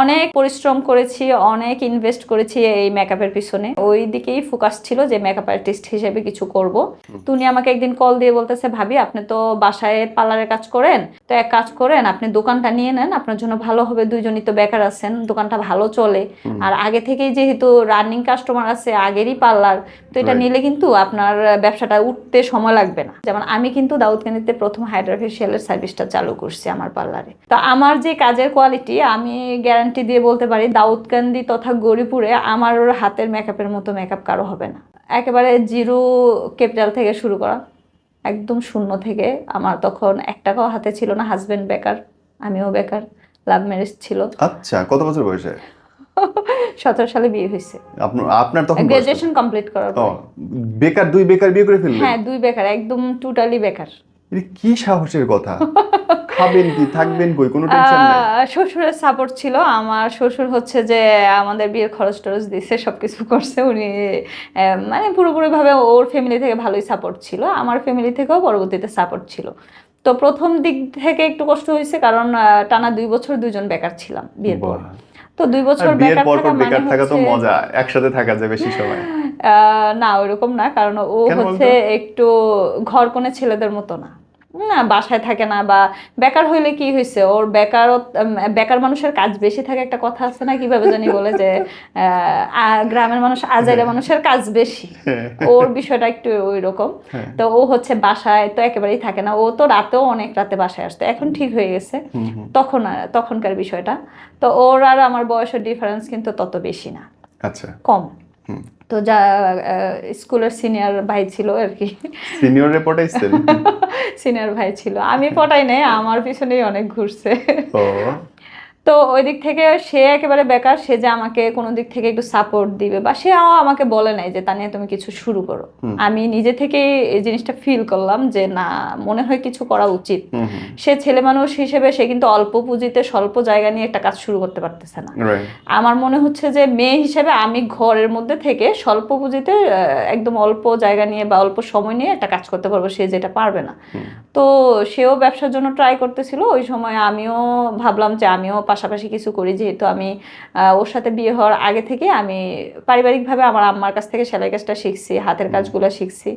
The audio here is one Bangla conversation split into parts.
অনেক পরিশ্রম করেছি অনেক ইনভেস্ট করেছি এই মেকআপের পিছনে। ওই দিকেই ফোকাস ছিল যে মেকআপ আর্টিস্ট হিসেবে কিছু করব। তো উনি আমাকে একদিন কল দিয়ে বলতেছে ভাবি আপনি তো বাসায় পার্লারের কাজ করেন? তো এক কাজ করেন আপনি দোকানটা নিয়ে নেন আপনার জন্য ভালো হবে দুইজনই তো বেকার আছেন দোকানটা ভালো চলে। আর আগে থেকেই যেহেতু রানিং কাস্টমার আছে আগেরই পার্লার তো এটা নিলে কিন্তু আপনার ব্যবসাটা উঠতে সময় লাগবে না। যেমন আমি কিন্তু দাউদকান্দিতে প্রথম হাইড্রা ফেশিয়ালের সার্ভিসটা চালু করছি আমার পার্লারে। তো আমার যে কাজের কোয়ালিটি আমি গ্যারান্টি দিয়ে বলতে পারি দাউদকান্দি তথা গরিপুরে আমার হাতের মেকআপের মতো মেকআপ কারও হবে না। একেবারে জিরো ক্যাপিটাল থেকে শুরু করা। একদম শূন্য থেকে। আমার তখন এক টাকাও হাতে ছিল না হাজবেন্ড বেকার আমিও বেকার লাভ ম্যারেজ ছিল। আচ্ছা কত বছর বয়সে? সতেরো সালে বিয়ে হয়েছে। আপনার আপনার তখন গ্রাজুয়েশন কমপ্লিট করার পর। বেকার দুই বেকার বিয়ে করে ফেললেন? হ্যাঁ দুই বেকার একদম টোটালি বেকার। এটা কি সাহসের কথা? খাবেন কি? থাকবেন কই? কোনো টেনশন নাই। শ্বশুরের সাপোর্ট ছিল। আমার শ্বশুর হচ্ছে যে আমাদের বিয়ের খরচ টরচ দিচ্ছে সবকিছু করছে। উনি মানে পুরোপুরিভাবে ওর ফ্যামিলি থেকে ভালোই সাপোর্ট ছিল। আমার ফ্যামিলি থেকেও পরবর্তীতে সাপোর্ট ছিল। তো প্রথম দিক থেকে একটু কষ্ট হয়েছে কারণ টানা দুই বছর দুজন বেকার ছিলাম বিয়ের পর। তো দুই বছর বেকার থাকা মানে বেকার থাকা তো মজা। একসাথে থাকা যায় বেশি সময়। আহ, না ওইরকম না কারণ ও হচ্ছে একটু ঘর কোনে ছেলেদের মতো না। না বাসায় থাকে না বা বেকার হইলে কি হয়েছে ওর বেকার বেকার মানুষের কাজ বেশি থাকে একটা কথা আছে না কীভাবে জানি বলে যে গ্রামের মানুষ আজাইরা মানুষের কাজ বেশি। ওর বিষয়টা একটু ওই রকম হ্যাঁ। তো ও হচ্ছে বাসায় তো একেবারেই থাকে না। ও তো রাতেও অনেক রাতে বাসায় আসতো। এখন ঠিক হয়ে গেছে। তখন তখনকার বিষয়টা। তো ওর আর আমার বয়সের ডিফারেন্স কিন্তু তত বেশি না। আচ্ছা। কম। তো যা স্কুলের সিনিয়র ভাই ছিল আর কি। সিনিয়র রিপোর্টাইছেন সিনিয়র ভাই ছিল। আমি পটাই নাই আমার পিছনেই অনেক ঘুরছে। ও। তো ওই দিক থেকে সে একেবারে বেকার সে যে আমাকে কোনো দিক থেকে একটু সাপোর্ট দিবে বা সে আমাকে বলে নাই যে তা নিয়ে তুমি কিছু শুরু করো। আমি নিজে থেকে এই জিনিসটা ফিল করলাম যে না মনে হয় কিছু করা উচিত। সে ছেলে মানুষ হিসেবে সে কিন্তু অল্প পুঁজিতে স্বল্প জায়গা নিয়ে একটা কাজ শুরু করতে পারতেছে না। আমার মনে হচ্ছে যে মেয়ে হিসেবে আমি ঘরের মধ্যে থেকে স্বল্প পুঁজিতে একদম অল্প জায়গা নিয়ে বা অল্প সময় নিয়ে একটা কাজ করতে পারব সে যেটা পারবে না। তো সেও ব্যবসার জন্য ট্রাই করতেছিল। ওই সময় আমিও ভাবলাম যে আমিও পাশাপাশি কিছু করি যেহেতু আমি ওর সাথে বিয়ে হওয়ার আগে থেকে আমি পারিবারিকভাবে আমার আম্মার কাছ থেকে সেলাই কাজটা শিখছি হাতের কাজগুলো শিখছি।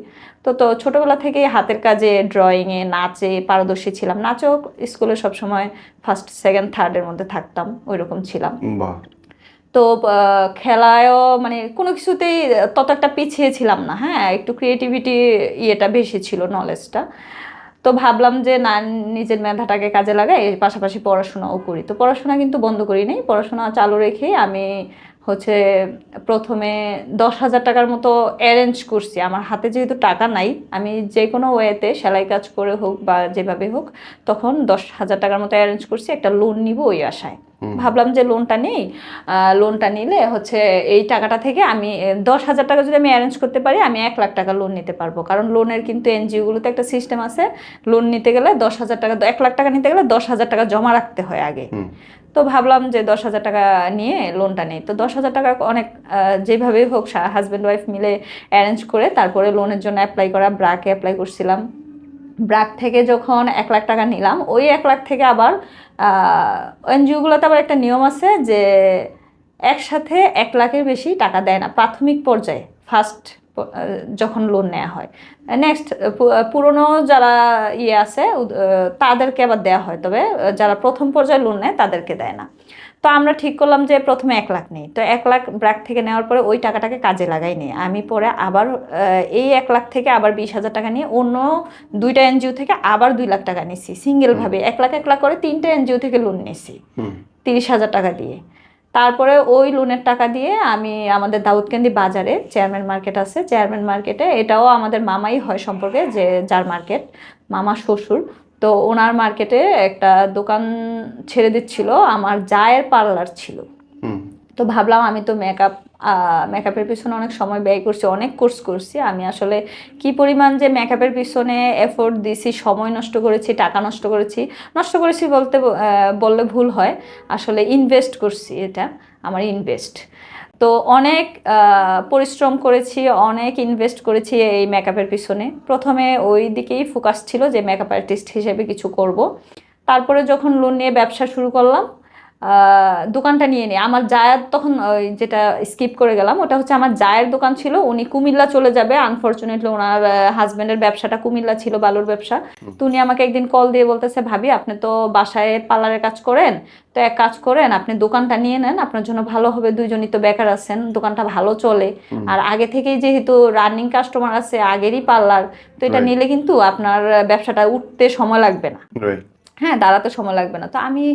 তো তো ছোটোবেলা থেকেই হাতের কাজে ড্রয়িংয়ে নাচে পারদর্শী ছিলাম। নাচেও স্কুলে সবসময় ফার্স্ট সেকেন্ড থার্ডের মধ্যে থাকতাম ওই রকম ছিলাম তো খেলায়ও মানে কোনো কিছুতেই তত একটা পিছিয়ে ছিলাম না হ্যাঁ? একটু ক্রিয়েটিভিটি ইয়েটা বেশি ছিল নলেজটা তো ভাবলাম যে না, নিজের মেধাটাকে কাজে লাগাই, এর পাশাপাশি পড়াশোনাও করি। তো পড়াশোনা কিন্তু বন্ধ করি নাই। পড়াশোনা চালু রেখে আমি হচ্ছে প্রথমে দশ হাজার টাকার মতো অ্যারেঞ্জ করছি। আমার হাতে যেহেতু টাকা নাই, আমি যে কোনো ওয়েতে সেলাই কাজ করে হোক বা যেভাবে হোক, তখন দশ হাজার টাকার মতো অ্যারেঞ্জ করছি। একটা লোন নিব ওই আশায়। ভাবলাম যে লোনটা নেই লোনটা নিলে হচ্ছে এই টাকাটা থেকে আমি দশ হাজার টাকা যদি আমি অ্যারেঞ্জ করতে পারি আমি এক লাখ টাকা লোন নিতে পারব। কারণ লোনের কিন্তু এনজিওগুলোতে একটা সিস্টেম আছে লোন নিতে গেলে দশ হাজার টাকা এক লাখ টাকা নিতে গেলে দশ হাজার টাকা জমা রাখতে হয় আগে। তো ভাবলাম যে দশ হাজার টাকা নিয়ে লোনটা নেই। তো দশ হাজার টাকা অনেক যেভাবেই হোক হাজব্যান্ড ওয়াইফ মিলে অ্যারেঞ্জ করে তারপরে লোনের জন্য অ্যাপ্লাই করা ব্রাকে অ্যাপ্লাই করছিলাম। ব্রাক থেকে যখন এক লাখ টাকা নিলাম ওই এক লাখ থেকে আবার এনজিওগুলোতে আবার একটা নিয়ম আছে যে একসাথে এক লাখের বেশি টাকা দেয় না। প্রাথমিক পর্যায়ে ফার্স্ট যখন লোন নেওয়া হয়। নেক্সট পুরনো যারা ইয়ে আছে তাদেরকে আবার দেওয়া হয়। তবে যারা প্রথম পর্যায়ে লোন নেয়, তাদেরকে দেয় না। তো আমরা ঠিক করলাম যে প্রথমে এক লাখ নেই। তো এক লাখ ব্র্যাক থেকে নেওয়ার পরে ওই টাকাটাকে কাজে লাগাই নি। আমি পরে আবার এই এক লাখ থেকে আবার বিশ হাজার টাকা নিয়ে অন্য দুইটা এনজিও থেকে আবার দুই লাখ টাকা নিছি। সিঙ্গেলভাবে এক লাখ এক লাখ করে তিনটা এনজিও থেকে লোন নিছি। তিরিশ হাজার টাকা দিয়ে। তারপরে ওই লোনের টাকা দিয়ে আমি আমাদের দাউদকান্দি বাজারে চেয়ারম্যান মার্কেট আছে। চেয়ারম্যান মার্কেটে এটাও আমাদের মামাই হয় সম্পর্কে যে যার মার্কেট মামা শ্বশুর। তো ওনার মার্কেটে একটা দোকান ছেড়ে দিচ্ছিল আমার জায়ের পার্লার ছিল। তো ভাবলাম আমি তো মেকআপ মেকআপের পিছনে অনেক সময় ব্যয় করছি অনেক কোর্স করছি আমি আসলে কি পরিমাণ যে মেকআপের পিছনে এফোর্ট দিছি সময় নষ্ট করেছি টাকা নষ্ট করেছি নষ্ট করেছি বলতে বললে ভুল হয় আসলে ইনভেস্ট করছি এটা আমার ইনভেস্ট তো অনেক পরিশ্রম করেছি, অনেক ইনভেস্ট করেছি এই মেকআপের পিছনে। প্রথমে ওই দিকেই ফোকাস ছিল যে মেকআপ আর্টিস্ট হিসেবে কিছু করব। তারপরে যখন লোন নিয়ে ব্যবসা শুরু করলাম দোকানটা নিয়ে নিই আমার জায়ের তখন ওই যেটা স্কিপ করে গেলাম ওটা হচ্ছে আমার জায়ের দোকান ছিল। উনি কুমিল্লা চলে যাবে। আনফর্চুনেটলি ওনার হাজব্যান্ডের ব্যবসাটা কুমিল্লা ছিল বালুর ব্যবসা। তো উনি আমাকে একদিন কল দিয়ে বলতেছে ভাবি আপনি তো বাসায় পার্লারের কাজ করেন। তো এক কাজ করেন আপনি দোকানটা নিয়ে নেন। আপনার জন্য ভালো হবে। দুইজনই তো বেকার আছেন। দোকানটা ভালো চলে। আর আগে থেকেই যেহেতু রানিং কাস্টমার আছে আগেরই পার্লার তো এটা নিলে কিন্তু আপনার ব্যবসাটা উঠতে সময় লাগবে না. হ্যাঁ দাঁড়াতে সময় লাগবে না। তো আমি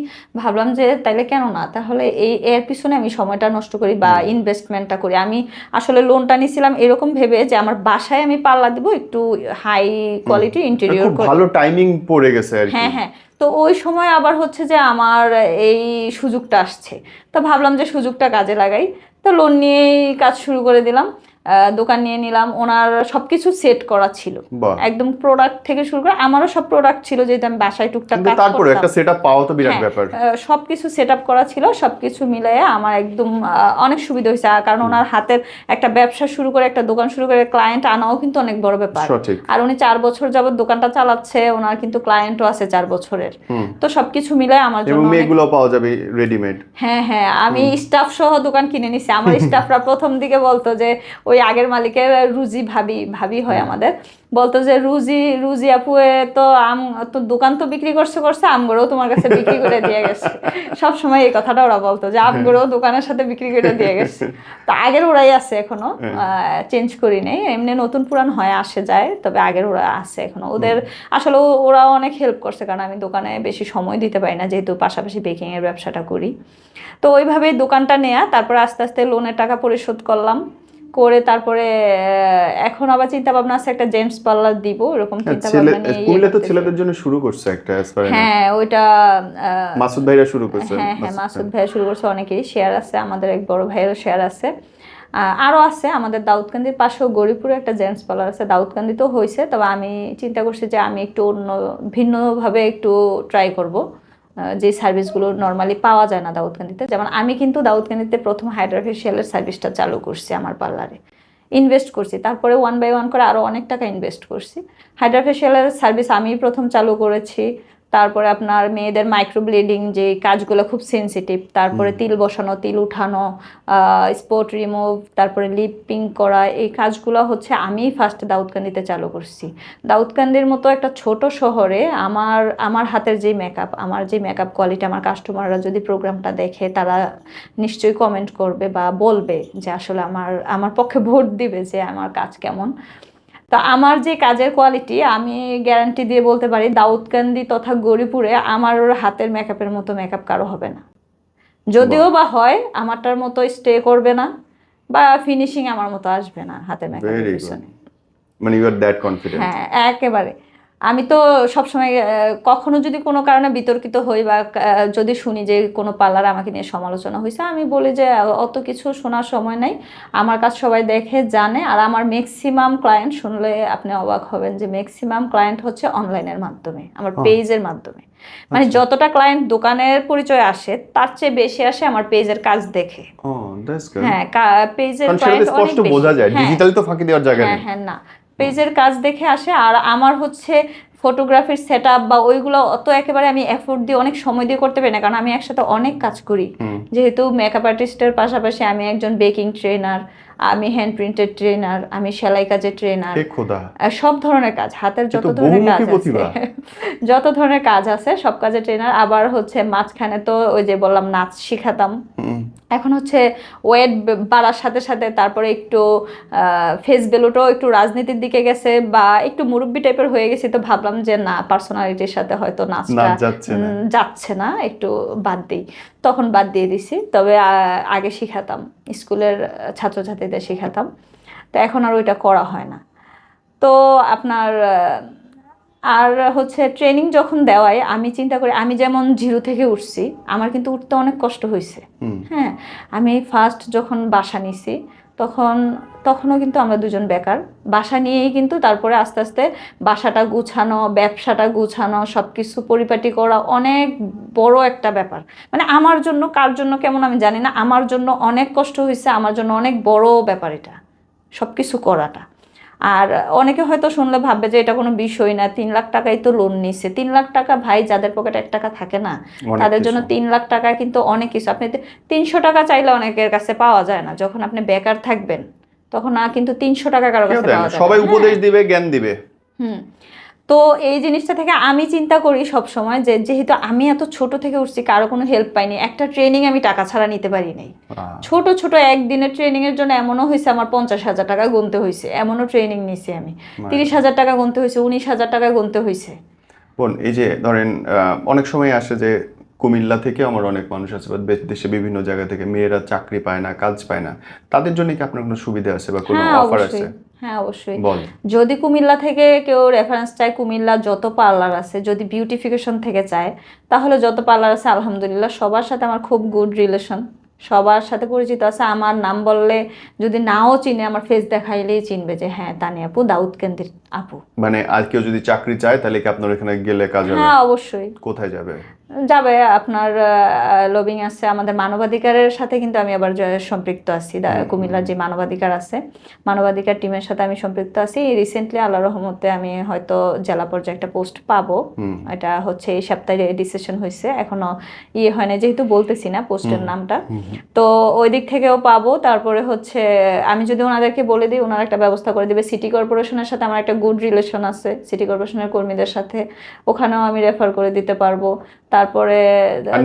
ভাবলাম যে তাইলে কেন না? তাহলে এই এর পিছনে আমি সময়টা নষ্ট করি বা ইনভেস্টমেন্টটা করি। আমি আসলে লোনটা নিয়েছিলাম এরকম ভেবে যে আমার বাসায় আমি পাল্লা দিব একটু হাই কোয়ালিটি ইন্টেরিয়র ভালো টাইমিং পড়ে গেছে আর হ্যাঁ হ্যাঁ। তো ওই সময় আবার হচ্ছে যে আমার এই সুযোগটা আসছে। তো ভাবলাম যে সুযোগটা কাজে লাগাই। তো লোন নিয়েই কাজ শুরু করে দিলাম। দোকান নিয়ে নিলাম। ওনার সবকিছু সেট করা ছিল। একদম প্রোডাক্ট থেকে শুরু করে আমারও সব প্রোডাক্ট ছিল যেহেতু আমি বাসায় টুকটাক কাজ তারপরে। একটা সেটআপ পাওয়া তো বিরাট হ্যাঁ, ব্যাপার। সবকিছু সেট আপ করা ছিল সবকিছু মিলিয়ে আমার একদম অনেক সুবিধা হয়েছে। কারণ ওনার হাতের একটা ব্যবসা শুরু করে একটা দোকান শুরু করে ক্লায়েন্ট আনাও কিন্তু অনেক বড় ব্যাপার। আর উনি চার বছর যাবত দোকানটা চালাচ্ছে ওনার কিন্তু ক্লায়েন্টও আছে চার বছরের। তো সবকিছু মিলে আমার জন্য মেয়েগুলো পাওয়া যাবে রেডিমেড হ্যাঁ হ্যাঁ আমি স্টাফ সহ দোকান কিনে নিছি। আমার স্টাফরা প্রথম দিকে বলতো যে ওই আগের মালিকের রুজি ভাবি ভাবি হয় আমাদের। বলতো যে রুজি রুজি আপুয়ে তো আম তো দোকান তো বিক্রি করছে করছে আমগুলোও তোমার কাছে বিক্রি করে দিয়ে গেছে। সব সময় এই কথাটা ওরা বলতো যে আমগুলোও দোকানের সাথে বিক্রি করে দিয়ে গেছে। তো আগের ওরাই আছে এখনও চেঞ্জ করি নেই। এমনি নতুন পুরান হয় আসে যায় তবে আগের ওরা আছে এখনও। ওদের আসলে ওরা অনেক হেল্প করছে কারণ আমি দোকানে বেশি সময় দিতে পারি না যেহেতু পাশাপাশি বেকিং এর ব্যবসাটা করি। তো ওইভাবেই দোকানটা নেয়া তারপর আস্তে আস্তে লোনের টাকা পরিশোধ করলাম। করে তারপরে এখন আবার চিন্তা ভাবনা আছে একটা জেমস পার্লার দিব এরকম চিন্তা ভাবনা নিয়ে ইয়ে কুমিল্লা তো ছেলেদের জন্য শুরু করছে একটা। হ্যাঁ ওইটা মাসুদ ভাইরা শুরু করছে। হ্যাঁ হ্যাঁ মাসুদ ভাই। শুরু করছে অনেকেই শেয়ার আছে আমাদের এক বড় ভাইয়েরও শেয়ার আছে। আহ, আরও আছে আমাদের দাউদকান্দির পাশেও গরিপুরে একটা জেন্টস পার্লার আছে দাউদকান্দিতেও হয়েছে তবে আমি চিন্তা করছি যে আমি একটু অন্য ভিন্নভাবে একটু ট্রাই করব। যে সার্ভিসগুলো নর্মালি পাওয়া যায় না দাউদকান্দিতে। যেমন আমি কিন্তু দাউদকান্দিতে প্রথম হাইড্রাফেশিয়ালের সার্ভিসটা চালু করছি আমার পার্লারে। ইনভেস্ট করছি। তারপরে ওয়ান বাই ওয়ান করে আরও অনেক টাকা ইনভেস্ট করছি। হাইড্রাফেশিয়ালের সার্ভিস আমি প্রথম চালু করেছি। তারপরে আপনার মেয়েদের মাইক্রো ব্লিডিং যে কাজগুলো খুব সেনসিটিভ তারপরে তিল বসানো তিল উঠানো স্পট রিমুভ তারপরে লিপিং করা এই কাজগুলো হচ্ছে আমি ফার্স্ট দাউদকান্দিতে চালু করছি। দাউদকান্দির মতো একটা ছোট শহরে আমার আমার হাতের যে মেকআপ আমার যে মেকআপ কোয়ালিটি আমার কাস্টমাররা যদি প্রোগ্রামটা দেখে তারা নিশ্চয়ই কমেন্ট করবে বা বলবে যে আসলে আমার আমার পক্ষে ভোট দিবে যে আমার কাজ কেমন। তো আমার যে কাজের কোয়ালিটি আমি গ্যারান্টি দিয়ে বলতে পারি দাউদকান্দি তথা গরিপুরে আমার ওর হাতের মেকআপের মতো মেকআপ কারও হবে না। যদিও বা হয় আমারটার মতো স্টে করবে না বা ফিনিশিং আমার মতো আসবে না হাতের মেকআপের পিছনে। মানে ইউ আর দ্যাট কনফিডেন্ট হ্যাঁ একেবারে। আমি তো সবসময় কখনো যদি কোনো কারণে বিতর্কিত হই বা যদি শুনি যে কোনো পার্লার আমাকে নিয়ে সমালোচনা হয়েছে আমি বলি যে অত কিছু শোনার সময় নাই। আমার কাজ সবাই দেখে জানে। আর আমার ম্যাক্সিমাম ক্লায়েন্ট শুনলে আপনি অবাক হবেন যে ম্যাক্সিমাম ক্লায়েন্ট হচ্ছে অনলাইনের মাধ্যমে আমার পেজের মাধ্যমে। মানে যতটা ক্লায়েন্ট দোকানের পরিচয় আসে তার চেয়ে বেশি আসে আমার পেজের কাজ দেখে। হ্যাঁ পেজের ক্লায়েন্ট অনেক বোঝা যায় হ্যাঁ। ডিজিটালি তো ফাঁকি দেওয়ার জায়গা হ্যাঁ নেই। হ্যাঁ না। পেজের কাজ দেখে আসে আর আমার হচ্ছে ফটোগ্রাফির সেট বা ওইগুলো অত একেবারে আমি এফোর্ট দিয়ে অনেক সময় দিয়ে করতে পারি না কারণ আমি একসাথে অনেক কাজ করি। যেহেতু মেকআপ আর্টিস্টের পাশাপাশি আমি একজন বেকিং ট্রেনার আমি হ্যান্ড প্রিন্টেড ট্রেনার আমি সেলাই কাজের ট্রেনার সব ধরনের কাজ হাতের যত ধরনের কাজ আছে যত ধরনের কাজ আছে সব কাজের ট্রেনার আবার হচ্ছে মাঝখানে তো ওই যে বললাম নাচ শিখাতাম। এখন হচ্ছে ওয়েট বাড়ার সাথে সাথে তারপরে একটু ফেস ভ্যালুটাও একটু রাজনীতির দিকে গেছে বা একটু মুরব্বি টাইপের হয়ে গেছে তো ভাবলাম যে না পার্সোনালিটির সাথে হয়তো নাচটা যাচ্ছে না। যাচ্ছে না একটু বাদ দিই। তখন বাদ দিয়ে দিছি। তবে আগে শিখাতাম। স্কুলের ছাত্রছাত্রীদের শিখাতাম। তো এখন আর ওইটা করা হয় না। তো আপনার আর হচ্ছে ট্রেনিং যখন দেওয়ায় আমি চিন্তা করি আমি যেমন জিরো থেকে উঠছি আমার কিন্তু উঠতে অনেক কষ্ট হয়েছে হ্যাঁ আমি ফার্স্ট যখন বাসা নিছি তখন তখনও কিন্তু আমরা দুজন বেকার। বাসা নিয়েই কিন্তু তারপরে আস্তে আস্তে বাসাটা গুছানো ব্যবসাটা গুছানো সব কিছু পরিপাটি করা অনেক বড় একটা ব্যাপার। মানে আমার জন্য কার জন্য কেমন আমি জানি না আমার জন্য অনেক কষ্ট হয়েছে আমার জন্য অনেক বড় ব্যাপার এটা। সব কিছু করাটা। আর অনেকে হয়তো শুনলে ভাববে যে এটা কোনো বিষয় না তিন লাখ টাকাই তো লোন নিচ্ছে। তিন লাখ টাকা ভাই যাদের পকেটে এক টাকা থাকে না তাদের জন্য তিন লাখ টাকা কিন্তু অনেক কিছু। আপনি তিনশো টাকা চাইলে অনেকের কাছে পাওয়া যায় না। যখন আপনি বেকার থাকবেন তখন না কিন্তু তিনশো টাকা কারও কাছে দেয় পাওয়া যায় সবাই উপদেশ দিবে জ্ঞান দিবে। হুম। তো এই জিনিসটা থেকে আমি চিন্তা করি সব সময় যে যেহেতু আমি এত ছোট থেকে উঠছি কারও কোনো হেল্প পাইনি। একটা ট্রেনিং আমি টাকা ছাড়া নিতে পারি নাই। ছোট ছোট একদিনের ট্রেনিং এর জন্য এমনও হয়েছে আমার পঞ্চাশ হাজার টাকা গুনতে হয়েছে এমনও ট্রেনিং নিছি আমি। তিরিশ হাজার টাকা গুনতে হয়েছে উনিশ হাজার টাকা গুনতে হয়েছে বোন এই যে ধরেন অনেক সময় আসে যে কুমিল্লা থেকে আমার অনেক মানুষ আছে বা দেশে বিভিন্ন জায়গা থেকে মেয়েরা চাকরি পায় না কাজ পায় না। তাদের জন্য কি আপনার কোনো সুবিধা আছে বা কোনো হ্যাঁ অফার আছে? অবশ্যই। হ্যাঁ অবশ্যই। যদি কুমিল্লা থেকে কেউ রেফারেন্স চায় কুমিল্লা যত পার্লার আছে যদি বিউটিফিকেশন থেকে চায় তাহলে যত পার্লার আছে আলহামদুলিল্লাহ সবার সাথে আমার খুব গুড রিলেশন সবার সাথে পরিচিত আছে। আমার নাম বললে যদি নাও চিনে আমার ফেস দেখাইলেই চিনবে যে হ্যাঁ তানি আপু দাউদ কেন্দ্রের আপু। মানে আজ কেউ যদি চাকরি চায় তাহলে কি আপনার এখানে গেলে কাজ হবে? হ্যাঁ অবশ্যই। কোথায় যাবে? যাবে আপনার লবিং আছে আমাদের মানবাধিকারের সাথে কিন্তু আমি আবার সম্পৃক্ত আছি। কুমিল্লার যে মানবাধিকার আছে মানবাধিকার টিমের সাথে আমি সম্পৃক্ত আছি। রিসেন্টলি আল্লাহ রহমতে আমি হয়তো জেলা পর্যায়ে একটা পোস্ট পাবো। এটা হচ্ছে এই সপ্তাহে ডিসিশন হয়েছে এখনও ইয়ে হয় না যেহেতু বলতেছি না পোস্টের নামটা। তো ওই দিক থেকেও পাবো তারপরে হচ্ছে আমি যদি ওনাদেরকে বলে দিই ওনারা একটা ব্যবস্থা করে দিবে। সিটি কর্পোরেশনের সাথে আমার একটা গুড রিলেশন আছে সিটি কর্পোরেশনের কর্মীদের সাথে। ওখানেও আমি রেফার করে দিতে পারব। তারপরে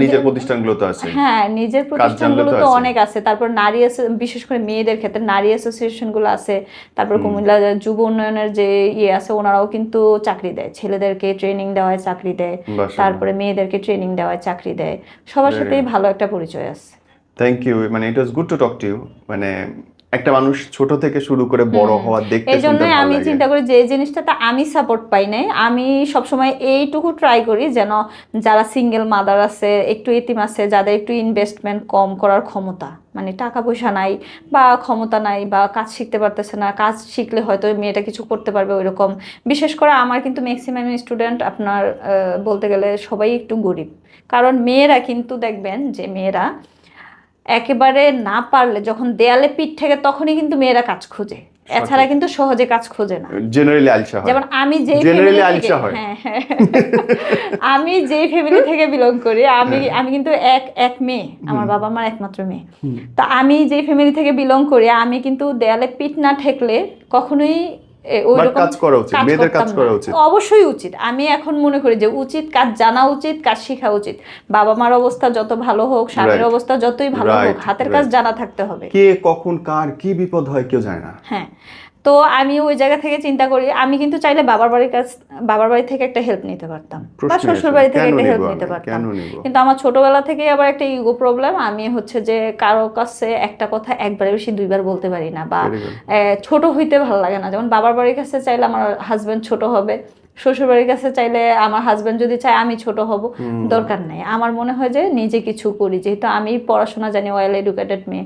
নিজের প্রতিষ্ঠানগুলো তো আছে। হ্যাঁ নিজের প্রতিষ্ঠানগুলো তো অনেক আছে। তারপর নারী বিশেষ করে মেয়েদের ক্ষেত্রে নারী অ্যাসোসিয়েশনগুলো আছে। তারপর কুমিল্লা যুব উন্নয়নের যে ইয়ে আছে ওনারাও কিন্তু চাকরি দেয়। ছেলেদেরকে ট্রেনিং দেওয়ায় চাকরি দেয়। তারপরে মেয়েদেরকে ট্রেনিং দেওয়ায় চাকরি দেয়। সবার সাথেই ভালো একটা পরিচয় আছে। থ্যাংক ইউ মানে it was good to talk to you মানে একটা মানুষ ছোট থেকে শুরু করে বড় হওয়া দেখতে এই জন্যই আমি চিন্তা করি যে এই জিনিসটাতে আমি সাপোর্ট পাই নাই। আমি সবসময় এইটুকু ট্রাই করি যেন যারা সিঙ্গেল মাদার আছে একটু এতিম আছে যাদের একটু ইনভেস্টমেন্ট কম করার ক্ষমতা মানে টাকা পয়সা নাই বা ক্ষমতা নাই বা কাজ শিখতে পারতেছে না কাজ শিখলে হয়তো মেয়েটা কিছু করতে পারবে ওইরকম। বিশেষ করে আমার কিন্তু ম্যাক্সিমাম স্টুডেন্ট আপনার বলতে গেলে সবাই একটু গরিব। কারণ মেয়েরা কিন্তু দেখবেন যে মেয়েরা একেবারে না পারলে যখন দেয়ালে পিঠ থেকে তখনই কিন্তু মেয়েরা কাজ খোঁজে। এছাড়া কিন্তু সহজে কাজ খোঁজে না। জেনারেলি আলসা হয়। যেমন আমি যে Generally আলসা হয়। হ্যাঁ হ্যাঁ। আমি যেই ফ্যামিলি থেকে বিলং করি আমি হ্যাঁ। আমি কিন্তু এক এক মেয়ে। আমার বাবা মার একমাত্র মেয়ে। তো আমি যেই ফ্যামিলি থেকে বিলং করি আমি কিন্তু দেয়ালে পিঠ না ঠেকলে কখনোই কাজ করা উচিত, কাজ মেয়েদের কাজ করা উচিত। অবশ্যই উচিত। আমি এখন মনে করি যে উচিত কাজ জানা উচিত কাজ শেখা উচিত। বাবা মার অবস্থা যত ভালো হোক স্বামীর অবস্থা যতই ভালো হোক হাতের কাজ জানা থাকতে হবে। কে কখন কার কি বিপদ হয় কেউ জানে না। হ্যাঁ। তো আমি ওই জায়গা থেকে চিন্তা করি আমি কিন্তু চাইলে বাবার বাড়ির কাছ বাবার বাড়ি থেকে একটা হেল্প নিতে পারতাম বা শ্বশুর বাড়ি থেকে একটা হেল্প নিতে পারতাম। কিন্তু আমার ছোটবেলা থেকে আবার একটা ইগো প্রবলেম আমি হচ্ছে যে কারও কাছে একটা কথা একবারে বেশি দুইবার বলতে পারি না বা ছোট হইতে ভালো লাগে না। যেমন বাবার বাড়ির কাছে চাইলে আমার হাজব্যান্ড ছোট হবে শ্বশুর বাড়ির কাছে চাইলে আমার হাজবেন্ড যদি চায় আমি ছোট হব। দরকার নাই। আমার মনে হয় যে নিজে কিছু করি। যেহেতু আমি পড়াশোনা জানি ওয়েল এডুকেটেড মেয়ে।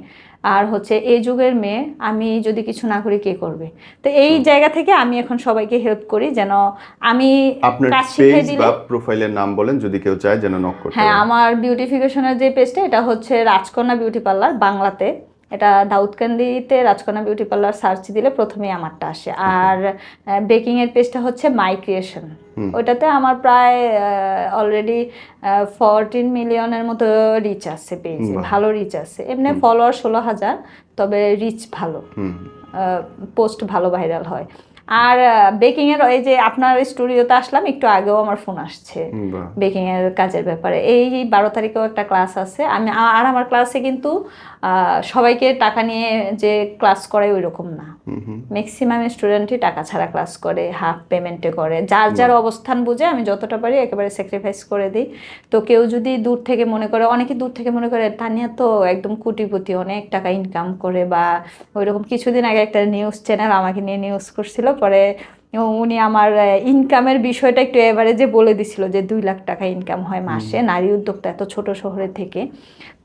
আর হচ্ছে এই যুগের মেয়ে আমি যদি কিছু না করি কে করবে? তো এই জায়গা থেকে আমি এখন সবাইকে হেল্প করি যেন আমি আপনার পেজ বা প্রোফাইলের নাম বলেন যদি কেউ চায় যেন নক করতে হ্যাঁ। আমার বিউটিফিকেশনের যে পেজটা এটা হচ্ছে রাজকন্যা বিউটি পার্লার বাংলাতে। এটা দাউদকান্দিতে রাজকন্যা বিউটি পার্লার সার্চ দিলে প্রথমেই আমারটা আসে। আর বেকিং এর পেজটা হচ্ছে মাই ক্রিয়েশন ওইটাতে আমার প্রায় অলরেডি ফোরটিন মিলিয়নের মতো রিচ আছে পেজে ভালো রিচ আছে। এমনি ফলোয়ার ষোলো হাজার তবে রিচ ভালো। পোস্ট ভালো ভাইরাল হয়। আর বেকিং এর এই যে আপনার স্টুডিওতে আসলাম একটু আগেও আমার ফোন আসছে। বেকিং এর কাজের ব্যাপারে। এই বারো তারিখেও একটা ক্লাস আছে। আমি আর আমার ক্লাসে কিন্তু সবাইকে টাকা নিয়ে যে ক্লাস করে ওই রকম না। ম্যাক্সিমাম স্টুডেন্টই টাকা ছাড়া ক্লাস করে হাফ পেমেন্টে করে। যার যার অবস্থান বুঝে আমি যতটা পারি একেবারে স্যাক্রিফাইস করে দিই। তো কেউ যদি দূর থেকে মনে করে অনেকে দূর থেকে মনে করে তানিয়া তো একদম কোটিপতি অনেক টাকা ইনকাম করে বা ওইরকম কিছুদিন আগে একটা নিউজ চ্যানেল আমাকে নিয়ে নিউজ করছিল। পরে উনি আমার ইনকামের বিষয়টা একটু এভারেজে বলে দিছিল যে দুই লাখ টাকা ইনকাম হয় মাসে নারী উদ্যোক্তা এত ছোট শহরে থেকে।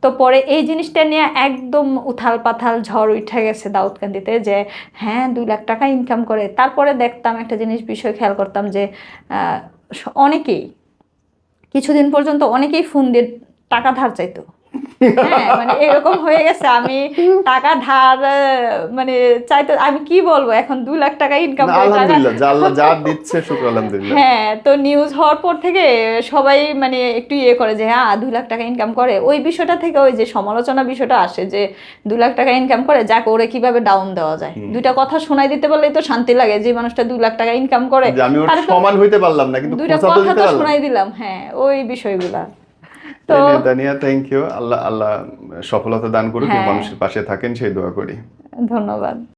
তো পরে এই জিনিসটা নিয়ে একদম উথাল পাথাল ঝড় উঠে গেছে দাউদকান্দিতে যে হ্যাঁ দুই লাখ টাকা ইনকাম করে। তারপরে দেখতাম একটা জিনিস বিষয় খেয়াল করতাম যে অনেকেই কিছুদিন পর্যন্ত অনেকেই ফোন দিয়ে টাকা ধার চাইতো। হ্যাঁ মানে এরকম হয়ে গেছে। আমি টাকা ধার মানে চাইতে আমি কি বলব? এখন দু লাখ টাকা ইনকাম আলহামদুলিল্লাহ যা আল্লাহ যা দিচ্ছে শুক্র আলহামদুলিল্লাহ। হ্যাঁ তো নিউজ হওয়ার পর থেকে সবাই মানে একটু ইয়ে করে যে হ্যাঁ দু লাখ টাকা ইনকাম করে। ওই বিষয়টা থেকে ওই যে সমালোচনা বিষয়টা আসে যে দু লাখ টাকা ইনকাম করে যাকে ওরে কীভাবে ডাউন দেওয়া যায়। দুইটা কথা শোনাই দিতে পারলেই তো শান্তি লাগে যে মানুষটা দু লাখ টাকা ইনকাম করে। আমি সমান হইতে পারলাম না কিন্তু দুইটা কথা তো শোনাই দিলাম হ্যাঁ ওই বিষয়গুলা। তানিয়া, তানিয়া থ্যাংক ইউ আল্লাহ আল্লাহ সফলতা দান করুক হ্যাঁ। মানুষের পাশে থাকেন সেই দোয়া করি। ধন্যবাদ।